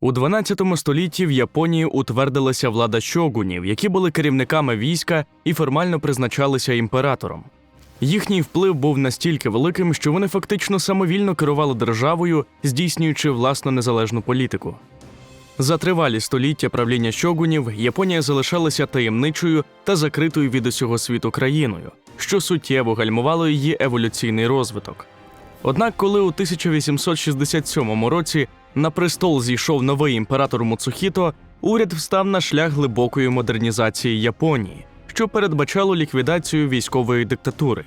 У 12 столітті в Японії утвердилася влада щогунів, які були керівниками війська і формально призначалися імператором. Їхній вплив був настільки великим, що вони фактично самовільно керували державою, здійснюючи власну незалежну політику. За тривалі століття правління щогунів Японія залишалася таємничою та закритою від усього світу країною, що суттєво гальмувало її еволюційний розвиток. Однак, коли у 1867 році на престол зійшов новий імператор Муцухіто, уряд встав на шлях глибокої модернізації Японії, що передбачало ліквідацію військової диктатури.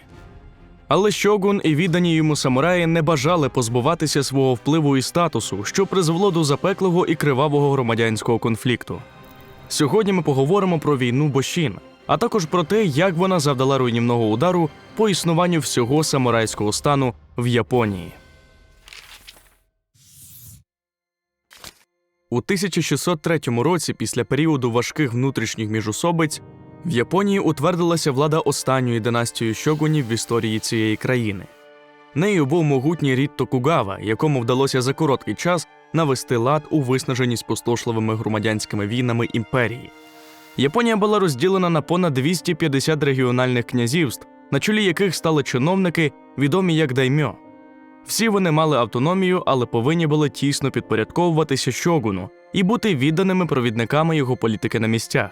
Але Щогун і віддані йому самураї не бажали позбуватися свого впливу і статусу, що призвело до запеклого і кривавого громадянського конфлікту. Сьогодні ми поговоримо про війну Бошін, а також про те, як вона завдала руйнівного удару по існуванню всього самурайського стану в Японії. У 1603 році, після періоду важких внутрішніх міжусобиць, в Японії утвердилася влада останньої династії щогунів в історії цієї країни. Нею був могутній рід Токугава, якому вдалося за короткий час навести лад у виснаженій спустошливими громадянськими війнами імперії. Японія була розділена на понад 250 регіональних князівств, на чолі яких стали чиновники, відомі як даймьо. Всі вони мали автономію, але повинні були тісно підпорядковуватися щогуну і бути відданими провідниками його політики на місцях.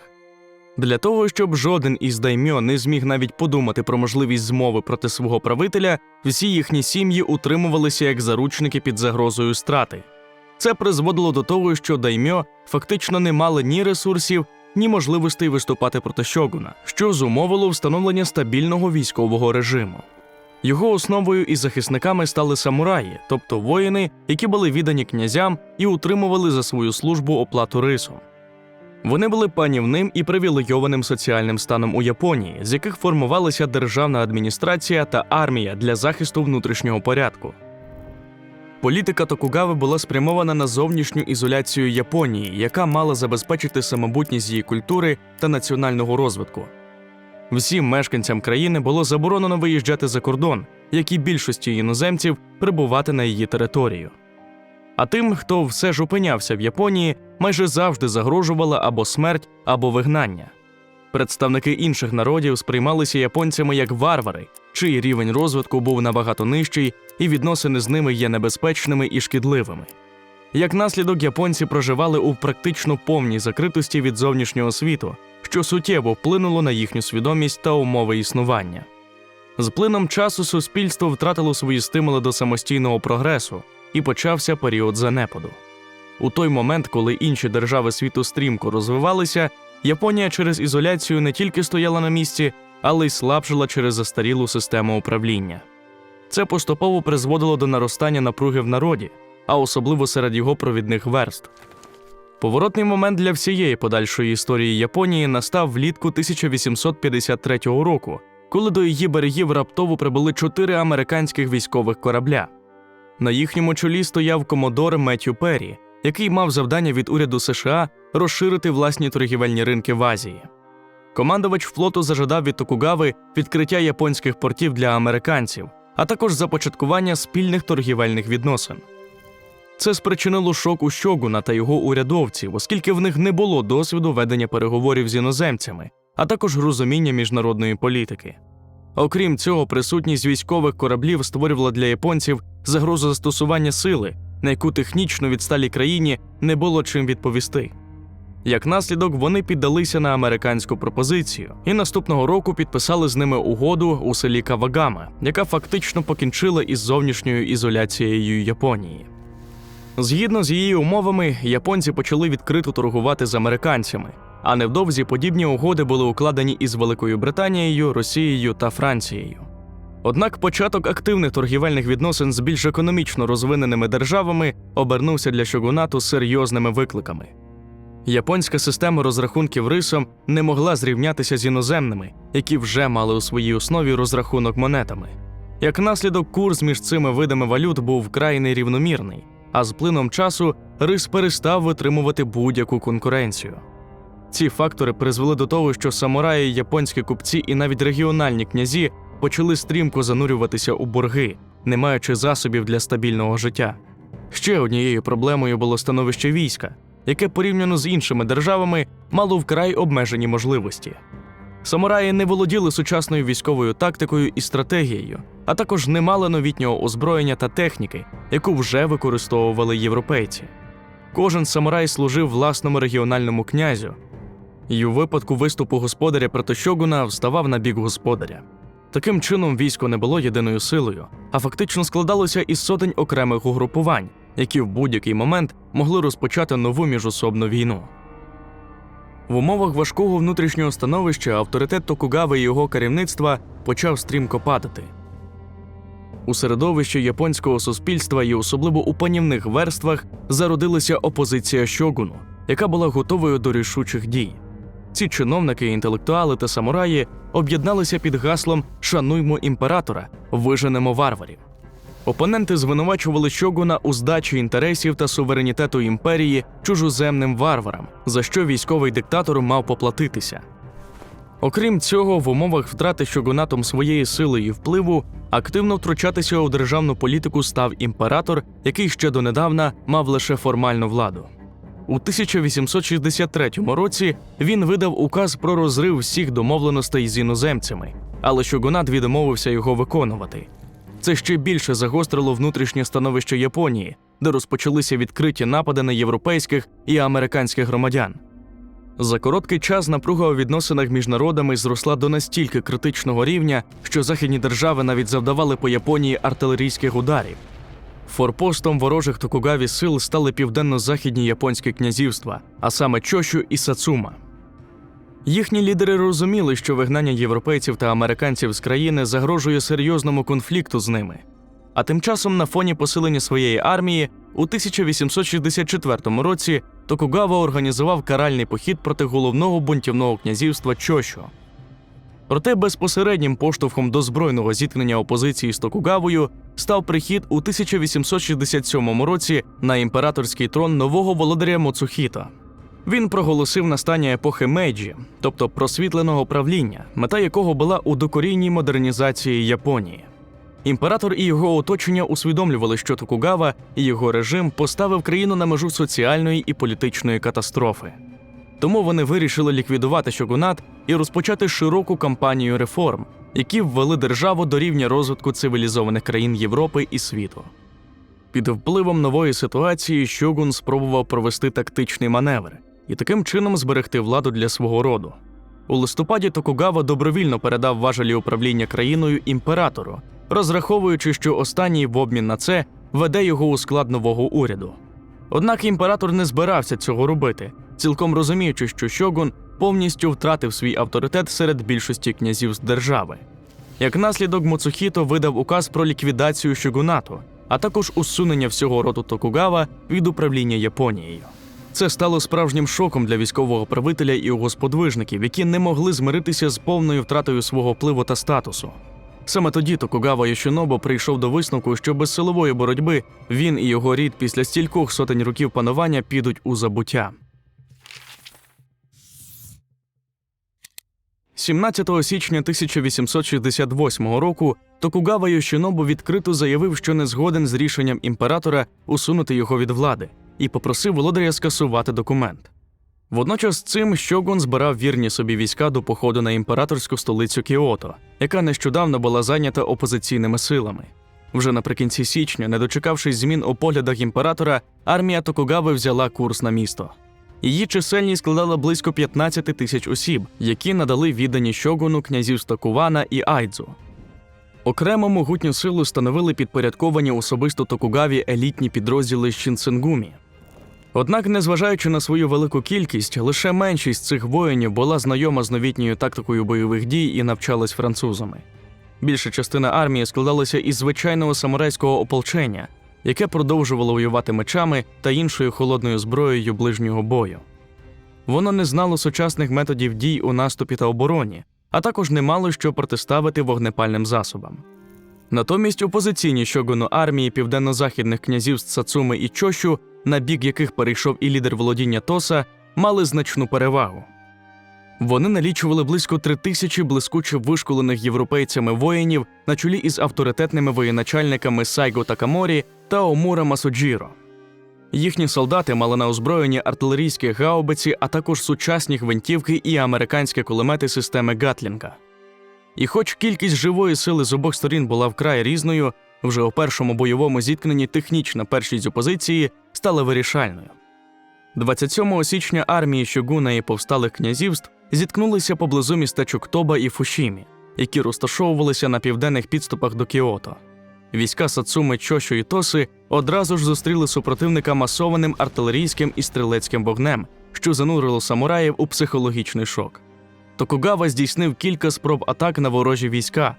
Для того, щоб жоден із даймьо не зміг навіть подумати про можливість змови проти свого правителя, всі їхні сім'ї утримувалися як заручники під загрозою страти. Це призводило до того, що даймьо фактично не мали ні ресурсів, ні можливостей виступати проти щогуна, що зумовило встановлення стабільного військового режиму. Його основою і захисниками стали самураї, тобто воїни, які були віддані князям і утримували за свою службу оплату рисом. Вони були панівним і привілейованим соціальним станом у Японії, з яких формувалася державна адміністрація та армія для захисту внутрішнього порядку. Політика Токугави була спрямована на зовнішню ізоляцію Японії, яка мала забезпечити самобутність її культури та національного розвитку. Всім мешканцям країни було заборонено виїжджати за кордон, як і більшості іноземців прибувати на її територію. А тим, хто все ж опинявся в Японії, майже завжди загрожувала або смерть, або вигнання. Представники інших народів сприймалися японцями як варвари, чий рівень розвитку був набагато нижчий, і відносини з ними є небезпечними і шкідливими. Як наслідок, японці проживали у практично повній закритості від зовнішнього світу, що суттєво вплинуло на їхню свідомість та умови існування. З плином часу суспільство втратило свої стимули до самостійного прогресу і почався період занепаду. У той момент, коли інші держави світу стрімко розвивалися, Японія через ізоляцію не тільки стояла на місці, але й слабшила через застарілу систему управління. Це поступово призводило до наростання напруги в народі, а особливо серед його провідних верств. Поворотний момент для всієї подальшої історії Японії настав влітку 1853 року, коли до її берегів раптово прибули чотири американських військових корабля. На їхньому чолі стояв комодор Меттю Перрі, який мав завдання від уряду США розширити власні торгівельні ринки в Азії. Командувач флоту зажадав від Токугави відкриття японських портів для американців, а також започаткування спільних торгівельних відносин. Це спричинило шок у Щогуна та його урядовців, оскільки в них не було досвіду ведення переговорів з іноземцями, а також розуміння міжнародної політики. Окрім цього, присутність військових кораблів створювала для японців загрозу застосування сили, на яку технічно відсталій країні не було чим відповісти. Як наслідок, вони піддалися на американську пропозицію і наступного року підписали з ними угоду у селі Кавагама, яка фактично покінчила із зовнішньою ізоляцією Японії. Згідно з її умовами, японці почали відкрито торгувати з американцями, а невдовзі подібні угоди були укладені із Великою Британією, Росією та Францією. Однак початок активних торгівельних відносин з більш економічно розвиненими державами обернувся для шогунату серйозними викликами. Японська система розрахунків рисом не могла зрівнятися з іноземними, які вже мали у своїй основі розрахунок монетами. Як наслідок, курс між цими видами валют був вкрай нерівномірний, а з плином часу рис перестав витримувати будь-яку конкуренцію. Ці фактори призвели до того, що самураї, японські купці і навіть регіональні князі почали стрімко занурюватися у борги, не маючи засобів для стабільного життя. Ще однією проблемою було становище війська, яке порівняно з іншими державами мало вкрай обмежені можливості. Самураї не володіли сучасною військовою тактикою і стратегією, а також не мали новітнього озброєння та техніки, яку вже використовували європейці. Кожен самурай служив власному регіональному князю, і у випадку виступу господаря проти щогуна вставав на бік господаря. Таким чином, військо не було єдиною силою, а фактично складалося із сотень окремих угрупувань, які в будь-який момент могли розпочати нову міжособну війну. В умовах важкого внутрішнього становища авторитет Токугави і його керівництва почав стрімко падати. У середовищі японського суспільства і особливо у панівних верствах зародилася опозиція щогуну, яка була готовою до рішучих дій. Ці чиновники, інтелектуали та самураї об'єдналися під гаслом Шануймо імператора, виженемо варварів. Опоненти звинувачували щогуна у здачі інтересів та суверенітету імперії чужоземним варварам, за що військовий диктатор мав поплатитися. Окрім цього, в умовах втрати щогунатом своєї сили і впливу активно втручатися у державну політику став імператор, який ще донедавна мав лише формальну владу. У 1863 році він видав указ про розрив всіх домовленостей з іноземцями, але щогунат відмовився його виконувати. Це ще більше загострило внутрішнє становище Японії, де розпочалися відкриті напади на європейських і американських громадян. За короткий час напруга у відносинах між народами зросла до настільки критичного рівня, що західні держави навіть завдавали по Японії артилерійських ударів. Форпостом ворожих Токугаві сил стали південно-західні японські князівства, а саме Чощу і Сацума. Їхні лідери розуміли, що вигнання європейців та американців з країни загрожує серйозному конфлікту з ними. А тим часом, на фоні посилення своєї армії, у 1864 році Токугава організував каральний похід проти головного бунтівного князівства Чощу. Проте безпосереднім поштовхом до збройного зіткнення опозиції з Токугавою став прихід у 1867 році на імператорський трон нового володаря Моцухіто. Він проголосив настання епохи Мейджі, тобто просвітленого правління, мета якого була у докорінній модернізації Японії. Імператор і його оточення усвідомлювали, що Токугава і його режим поставив країну на межу соціальної і політичної катастрофи. Тому вони вирішили ліквідувати щогунат і розпочати широку кампанію реформ, які ввели державу до рівня розвитку цивілізованих країн Європи і світу. Під впливом нової ситуації Щогун спробував провести тактичний маневр і таким чином зберегти владу для свого роду. У листопаді Токугава добровільно передав важелі управління країною імператору, розраховуючи, що останній в обмін на це веде його у склад нового уряду. Однак імператор не збирався цього робити, цілком розуміючи, що Щогун повністю втратив свій авторитет серед більшості князів з держави. Як наслідок Моцухіто видав указ про ліквідацію щогунату, а також усунення всього роду Токугава від управління Японією. Це стало справжнім шоком для військового правителя і його сподвижників, які не могли змиритися з повною втратою свого впливу та статусу. Саме тоді Токугава Йошинобо прийшов до висновку, що без силової боротьби він і його рід після стількох сотень років панування підуть у забуття. 17 січня 1868 року Токугава Йошинобу відкрито заявив, що не згоден з рішенням імператора усунути його від влади, і попросив володаря скасувати документ. Водночас цим Щогун збирав вірні собі війська до походу на імператорську столицю Кіото, яка нещодавно була зайнята опозиційними силами. Вже наприкінці січня, не дочекавшись змін у поглядах імператора, армія Токугави взяла курс на місто. Її чисельність складала близько 15 тисяч осіб, які надали віддані щогуну князівства Кувана і Айдзу. Окремо могутню силу становили підпорядковані особисто Токугаві елітні підрозділи Шінсенгумі. Однак, незважаючи на свою велику кількість, лише меншість цих воїнів була знайома з новітньою тактикою бойових дій і навчалась французами. Більша частина армії складалася із звичайного самурайського ополчення, яке продовжувало воювати мечами та іншою холодною зброєю ближнього бою. Воно не знало сучасних методів дій у наступі та обороні, а також не мало що протиставити вогнепальним засобам. Натомість опозиційні щогуну армії південно-західних князівств Сацуми і Чощу, на бік яких перейшов і лідер володіння Тоса, мали значну перевагу. Вони налічували близько три тисячі блискуче вишколених європейцями воїнів на чолі із авторитетними воєначальниками Сайго Такаморі та Омура Масуджіро. Їхні солдати мали на озброєнні артилерійські гаубиці, а також сучасні гвинтівки і американські кулемети системи Гатлінга. І хоч кількість живої сили з обох сторін була вкрай різною, вже у першому бойовому зіткненні технічна першість опозиції стала вирішальною. 27 січня армії Щогуна і повсталих князівств зіткнулися поблизу містечок Тоба і Фушімі, які розташовувалися на південних підступах до Кіото. Війська Сацуми Чошо і Тоси одразу ж зустріли супротивника масованим артилерійським і стрілецьким вогнем, що занурило самураїв у психологічний шок. Токугава здійснив кілька спроб атак на ворожі війська,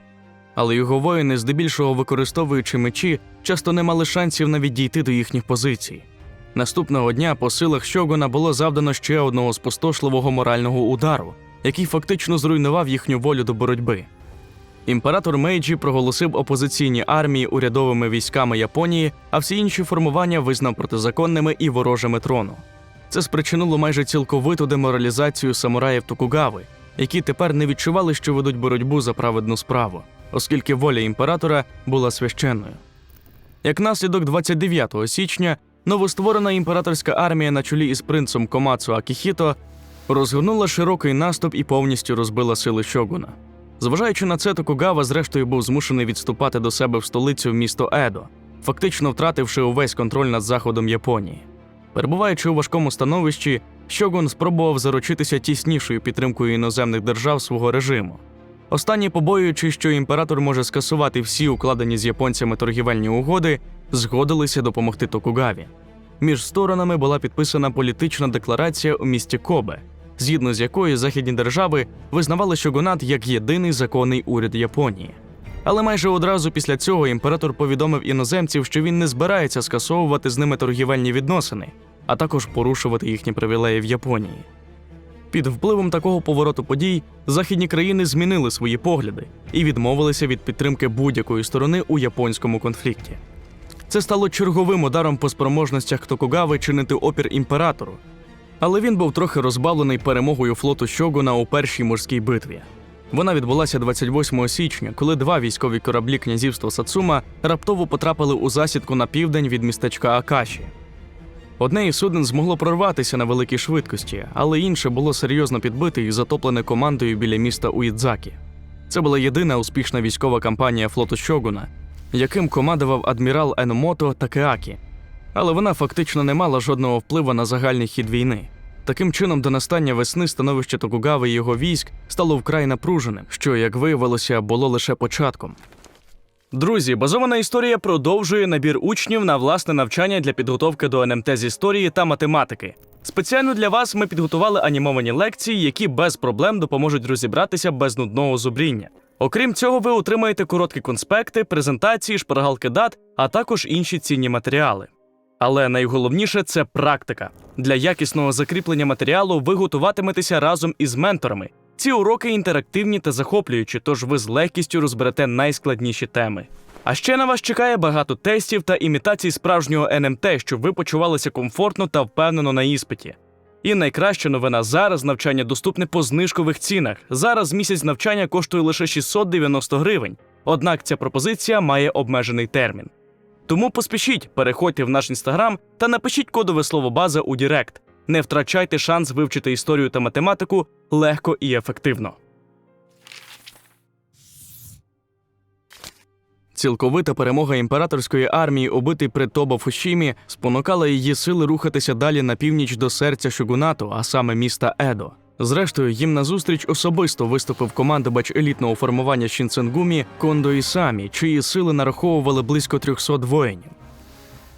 але його воїни, здебільшого використовуючи мечі, часто не мали шансів навіть дійти до їхніх позицій. Наступного дня по силах Щогуна було завдано ще одного спустошливого морального удару, який фактично зруйнував їхню волю до боротьби. Імператор Мейджі проголосив опозиційні армії урядовими військами Японії, а всі інші формування визнав протизаконними і ворожими трону. Це спричинило майже цілковиту деморалізацію самураїв Токугави, які тепер не відчували, що ведуть боротьбу за праведну справу, оскільки воля імператора була священною. Як наслідок 29 січня новостворена імператорська армія на чолі із принцем Комацу Акіхіто розгорнула широкий наступ і повністю розбила сили Щогуна. Зважаючи на це, Токугава зрештою був змушений відступати до себе в столицю місто Едо, фактично втративши увесь контроль над заходом Японії. Перебуваючи у важкому становищі, Щогун спробував заручитися тіснішою підтримкою іноземних держав свого режиму. Останні, побоюючи, що імператор може скасувати всі укладені з японцями торгівельні угоди, згодилися допомогти Токугаві. Між сторонами була підписана політична декларація у місті Кобе, згідно з якою західні держави визнавали Щогунат як єдиний законний уряд Японії. Але майже одразу після цього імператор повідомив іноземців, що він не збирається скасовувати з ними торгівельні відносини, а також порушувати їхні привілеї в Японії. Під впливом такого повороту подій західні країни змінили свої погляди і відмовилися від підтримки будь-якої сторони у японському конфлікті. Це стало черговим ударом по спроможностях Токугави чинити опір імператору, але він був трохи розбавлений перемогою флоту Щогуна у першій морській битві. Вона відбулася 28 січня, коли два військові кораблі князівства Сацума раптово потрапили у засідку на південь від містечка Акаші. Одне із суден змогло прорватися на великій швидкості, але інше було серйозно підбите і затоплене командою біля міста Уїдзакі. Це була єдина успішна військова кампанія флоту Щогуна, яким командував адмірал Еномото Такеакі. Але вона фактично не мала жодного впливу на загальний хід війни. Таким чином, до настання весни становище Токугави і його військ стало вкрай напруженим, що, як виявилося, було лише початком. Друзі, базована історія продовжує набір учнів на власне навчання для підготовки до НМТ з історії та математики. Спеціально для вас ми підготували анімовані лекції, які без проблем допоможуть розібратися без нудного зубріння. Окрім цього, ви отримаєте короткі конспекти, презентації, шпаргалки дат, а також інші цінні матеріали. Але найголовніше це практика. Для якісного закріплення матеріалу ви готуватиметеся разом із менторами. Ці уроки інтерактивні та захоплюючі, тож ви з легкістю розберете найскладніші теми. А ще на вас чекає багато тестів та імітацій справжнього НМТ, щоб ви почувалися комфортно та впевнено на іспиті. І найкраща новина зараз навчання доступне по знижкових цінах. Зараз місяць навчання коштує лише 690 гривень. Однак ця пропозиція має обмежений термін. Тому поспішіть, переходьте в наш інстаграм та напишіть кодове слово база у Дірект. Не втрачайте шанс вивчити історію та математику легко і ефективно. Цілковита перемога імператорської армії, убитий при Тобо Фушімі, спонукала її сили рухатися далі на північ до серця Шугунату, а саме міста Едо. Зрештою, їм назустріч особисто виступив командувач елітного формування Шінценгумі Кондо Ісамі, чиї сили нараховували близько 300 воїнів.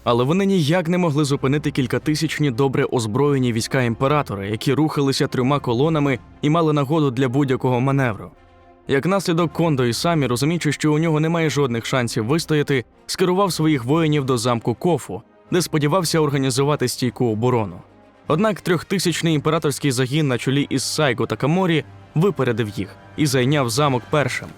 Але вони ніяк не могли зупинити кількатисячні добре озброєні війська імператора, які рухалися трьома колонами і мали нагоду для будь-якого маневру. Як наслідок Кондо і самі, розуміючи, що у нього немає жодних шансів вистояти, скерував своїх воїнів до замку Кофу, де сподівався організувати стійку оборону. Однак трьохтисячний імператорський загін на чолі із Сайго та Каморі випередив їх і зайняв замок першим.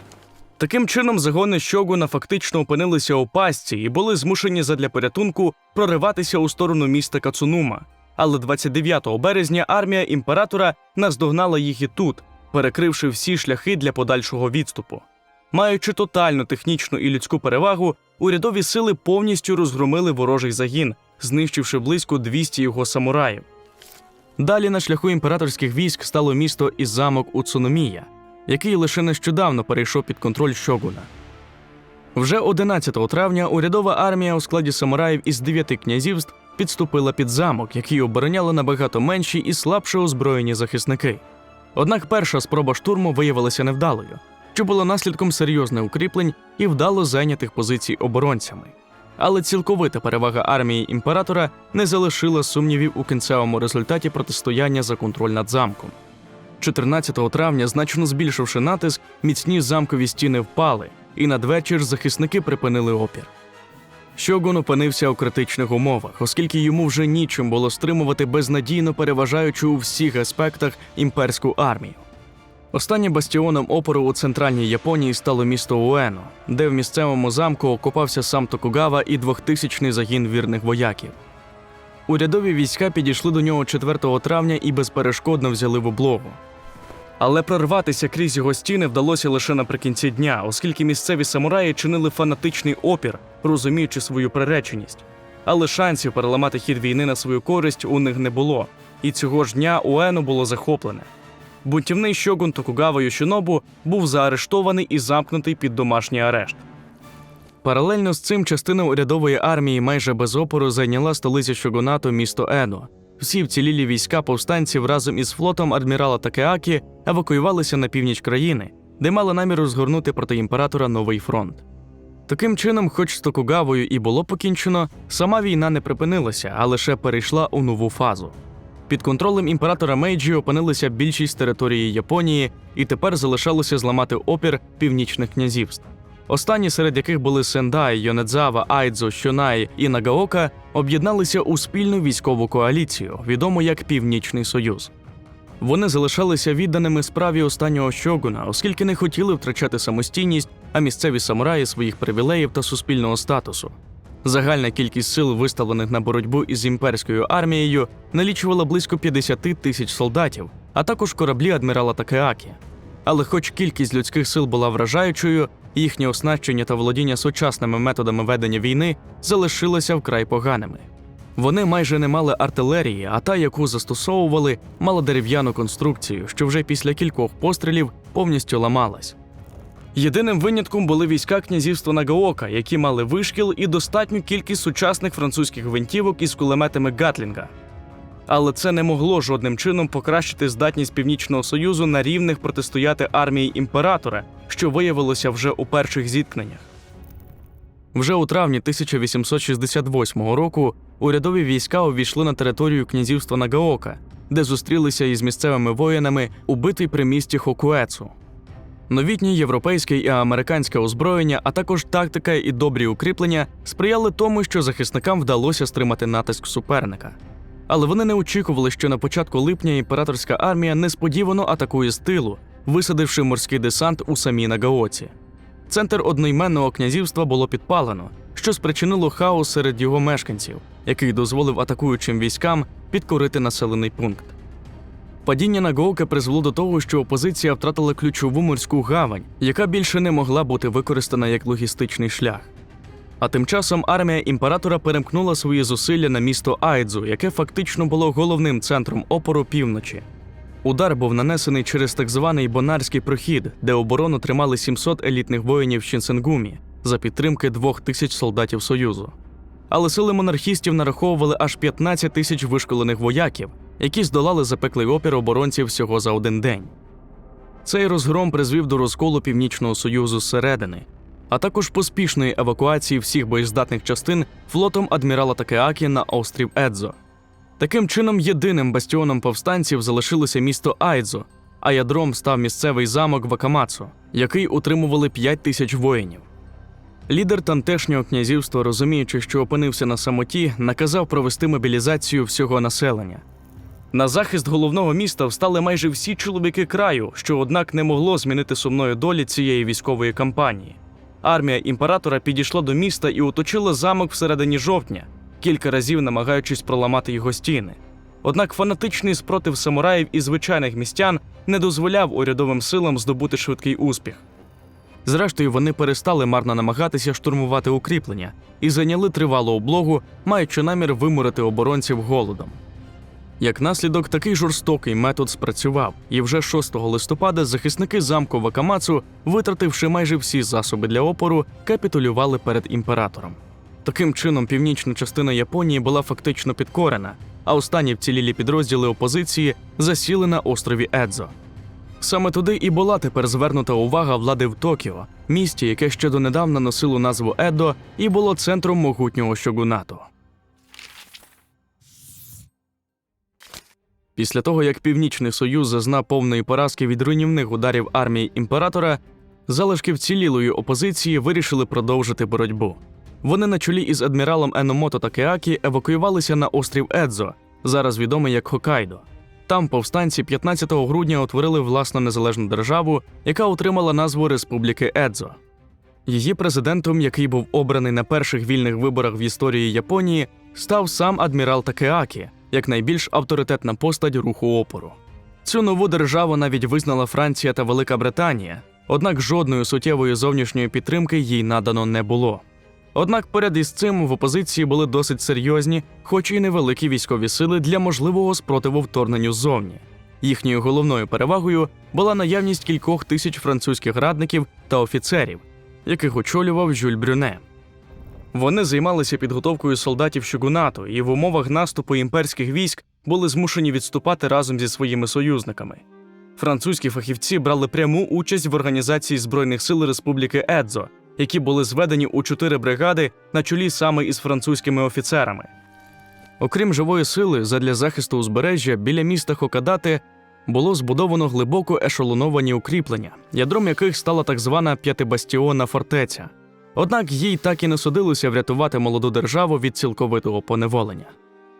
Таким чином, загони Щогуна фактично опинилися у пастці і були змушені задля порятунку прориватися у сторону міста Кацунума. Але 29 березня армія імператора наздогнала їх і тут, перекривши всі шляхи для подальшого відступу. Маючи тотальну технічну і людську перевагу, урядові сили повністю розгромили ворожий загін, знищивши близько 200 його самураїв. Далі на шляху імператорських військ стало місто і замок Уцуномія, який лише нещодавно перейшов під контроль Шогуна. Вже 11 травня урядова армія у складі самураїв із дев'яти князівств підступила під замок, який обороняли набагато менші і слабше озброєні захисники. Однак перша спроба штурму виявилася невдалою, що було наслідком серйозних укріплень і вдало зайнятих позицій оборонцями. Але цілковита перевага армії імператора не залишила сумнівів у кінцевому результаті протистояння за контроль над замком. 14 травня, значно збільшивши натиск, міцні замкові стіни впали, і надвечір захисники припинили опір. Щогун опинився у критичних умовах, оскільки йому вже нічим було стримувати безнадійно переважаючу у всіх аспектах імперську армію. Останнім бастіоном опору у центральній Японії стало місто Уено, де в місцевому замку окупався сам Токугава і двохтисячний загін вірних вояків. Урядові війська підійшли до нього 4 травня і безперешкодно взяли в облогу. Але прорватися крізь його стіни вдалося лише наприкінці дня, оскільки місцеві самураї чинили фанатичний опір, розуміючи свою приреченість. Але шансів переламати хід війни на свою користь у них не було, і цього ж дня Уено було захоплене. Бунтівний щогун Токугава Йошінобу був заарештований і замкнутий під домашній арешт. Паралельно з цим частина урядової армії майже без опору зайняла столицю щогунату місто Едо. Всі вцілілі війська повстанців разом із флотом адмірала Такеакі евакуювалися на північ країни, де мали намір розгорнути проти імператора новий фронт. Таким чином, хоч з Токугавою і було покінчено, сама війна не припинилася, а лише перейшла у нову фазу. Під контролем імператора Мейджі опинилися більшість території Японії, і тепер залишалося зламати опір північних князівств. Останні, серед яких були Сендай, Йонедзава, Айдзо, Щонай і Нагаока, об'єдналися у спільну військову коаліцію, відому як Північний Союз. Вони залишалися відданими справі останнього щогуна, оскільки не хотіли втрачати самостійність, а місцеві самураї своїх привілеїв та суспільного статусу. Загальна кількість сил, виставлених на боротьбу із імперською армією, налічувала близько 50 тисяч солдатів, а також кораблі адмірала Такеакі. Але хоч кількість людських сил була вражаючою, їхнє оснащення та володіння сучасними методами ведення війни залишилося вкрай поганими. Вони майже не мали артилерії, а та, яку застосовували, мала дерев'яну конструкцію, що вже після кількох пострілів повністю ламалась. Єдиним винятком були війська князівства Нагаока, які мали вишкіл і достатню кількість сучасних французьких гвинтівок із кулеметами Гатлінга. Але це не могло жодним чином покращити здатність Північного Союзу на рівних протистояти армії імператора, що виявилося вже у перших зіткненнях. Вже у травні 1868 року урядові війська увійшли на територію князівства Нагаока, де зустрілися із місцевими воїнами у битві при місті Хокуецу. Новітнє європейське і американське озброєння, а також тактика і добрі укріплення сприяли тому, що захисникам вдалося стримати натиск суперника. Але вони не очікували, що на початку липня імператорська армія несподівано атакує з тилу, висадивши морський десант у самій Нагаоці. Центр одноіменного князівства було підпалено, що спричинило хаос серед його мешканців, який дозволив атакуючим військам підкорити населений пункт. Падіння Нагоука призвело до того, що опозиція втратила ключову морську гавань, яка більше не могла бути використана як логістичний шлях. А тим часом армія імператора перемкнула свої зусилля на місто Айдзу, яке фактично було головним центром опору півночі. Удар був нанесений через так званий Бонарський прохід, де оборону тримали 700 елітних воїнів Щінсенгумі за підтримки двох тисяч солдатів Союзу. Але сили монархістів нараховували аж 15 тисяч вишколених вояків, які здолали запеклий опір оборонців всього за один день. Цей розгром призвів до розколу Північного Союзу зсередини, а також поспішної евакуації всіх боєздатних частин флотом адмірала Такеакі на острів Едзо. Таким чином, єдиним бастіоном повстанців залишилося місто Айдзо, а ядром став місцевий замок Вакамацу, який утримували 5 тисяч воїнів. Лідер тамтешнього князівства, розуміючи, що опинився на самоті, наказав провести мобілізацію всього населення. На захист головного міста встали майже всі чоловіки краю, що, однак, не могло змінити сумної долі цієї військової кампанії. Армія імператора підійшла до міста і оточила замок всередині жовтня, кілька разів намагаючись проламати його стіни. Однак фанатичний спротив самураїв і звичайних містян не дозволяв урядовим силам здобути швидкий успіх. Зрештою, вони перестали марно намагатися штурмувати укріплення і зайняли тривалу облогу, маючи намір виморити оборонців голодом. Як наслідок, такий жорстокий метод спрацював, і вже 6 листопада захисники замку Вакамацу, витративши майже всі засоби для опору, капітулювали перед імператором. Таким чином, північна частина Японії була фактично підкорена, а останні вцілілі підрозділи опозиції засіли на острові Едзо. Саме туди і була тепер звернута увага влади в Токіо, місті, яке ще донедавна носило назву Едо і було центром могутнього щогунату. Після того, як Північний Союз зазнав повної поразки від руйнівних ударів армії імператора, залишки вцілілої опозиції вирішили продовжити боротьбу. Вони на чолі із адміралом Еномото Такеакі евакуювалися на острів Едзо, зараз відомий як Хокайдо. Там повстанці 15 грудня утворили власну незалежну державу, яка отримала назву Республіки Едзо. Її президентом, який був обраний на перших вільних виборах в історії Японії, став сам адмірал Такеакі, як найбільш авторитетна постать руху опору. Цю нову державу навіть визнала Франція та Велика Британія, однак жодної суттєвої зовнішньої підтримки їй надано не було. Однак поряд із цим в опозиції були досить серйозні, хоч і невеликі військові сили для можливого спротиву вторгненню ззовні. Їхньою головною перевагою була наявність кількох тисяч французьких радників та офіцерів, яких очолював Жюль Брюне. Вони займалися підготовкою солдатів Щугунату і в умовах наступу імперських військ були змушені відступати разом зі своїми союзниками. Французькі фахівці брали пряму участь в організації Збройних сил Республіки Едзо, які були зведені у чотири бригади на чолі саме із французькими офіцерами. Окрім живої сили, задля захисту узбережжя біля міста Хокадате було збудовано глибоко ешелоновані укріплення, ядром яких стала так звана п'ятибастіонна фортеця. Однак їй так і не судилося врятувати молоду державу від цілковитого поневолення.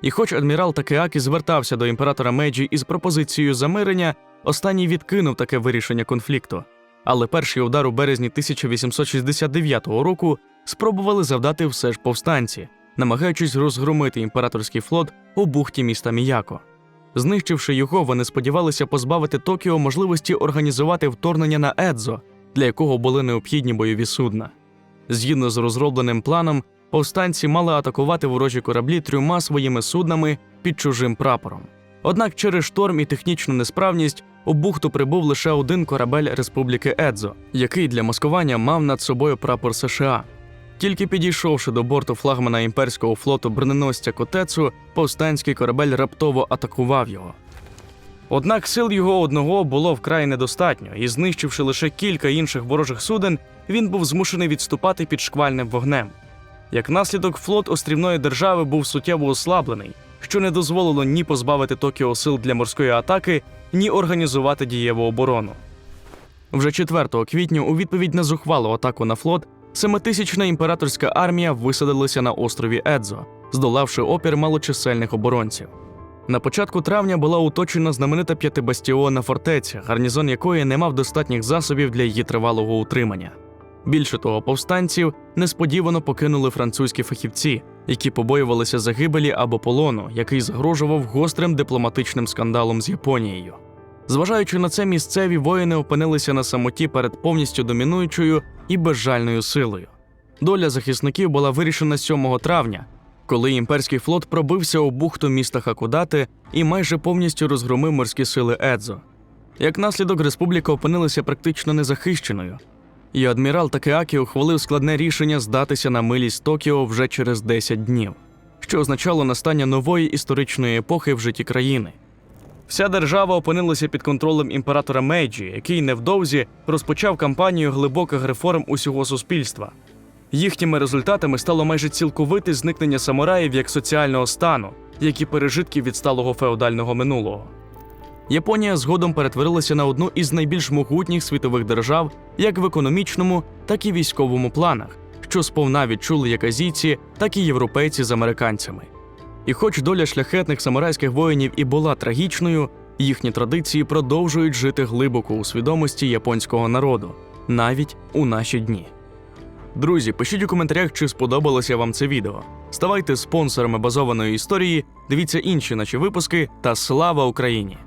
І хоч адмірал Такеакі звертався до імператора Меджі із пропозицією замирення, останній відкинув таке вирішення конфлікту. Але перший удар у березні 1869 року спробували завдати все ж повстанці, намагаючись розгромити імператорський флот у бухті міста Міяко. Знищивши його, вони сподівалися позбавити Токіо можливості організувати вторгнення на Едзо, для якого були необхідні бойові судна. Згідно з розробленим планом, повстанці мали атакувати ворожі кораблі трьома своїми суднами під чужим прапором. Однак через шторм і технічну несправність у бухту прибув лише один корабель Республіки Едзо, який для маскування мав над собою прапор США. Тільки підійшовши до борту флагмана імперського флоту броненосця Котецу, повстанський корабель раптово атакував його. Однак сил його одного було вкрай недостатньо, і знищивши лише кілька інших ворожих суден, він був змушений відступати під шквальним вогнем. Як наслідок, флот острівної держави був суттєво ослаблений, що не дозволило ні позбавити Токіо сил для морської атаки, ні організувати дієву оборону. Вже 4 квітня, у відповідь на зухвалу атаку на флот, семитисячна імператорська армія висадилася на острові Едзо, здолавши опір малочисельних оборонців. На початку травня була оточена знаменита п'ятибастіонна фортеця, гарнізон якої не мав достатніх засобів для її тривалого утримання. Більше того, повстанців несподівано покинули французькі фахівці, які побоювалися загибелі або полону, який загрожував гострим дипломатичним скандалом з Японією. Зважаючи на це, місцеві воїни опинилися на самоті перед повністю домінуючою і безжальною силою. Доля захисників була вирішена 7 травня, коли імперський флот пробився у бухту міста Хакудати і майже повністю розгромив морські сили Едзо. Як наслідок, республіка опинилася практично незахищеною, і адмірал Такеакі ухвалив складне рішення здатися на милість Токіо вже через 10 днів, що означало настання нової історичної епохи в житті країни. Вся держава опинилася під контролем імператора Мейджі, який невдовзі розпочав кампанію глибоких реформ усього суспільства. Їхніми результатами стало майже цілковите зникнення самураїв як соціального стану, як і пережитків відсталого феодального минулого. Японія згодом перетворилася на одну із найбільш могутніх світових держав як в економічному, так і військовому планах, що сповна відчули як азійці, так і європейці з американцями. І хоч доля шляхетних самурайських воїнів і була трагічною, їхні традиції продовжують жити глибоко у свідомості японського народу, навіть у наші дні. Друзі, пишіть у коментарях, чи сподобалося вам це відео. Ставайте спонсорами базованої історії, дивіться інші наші випуски та слава Україні!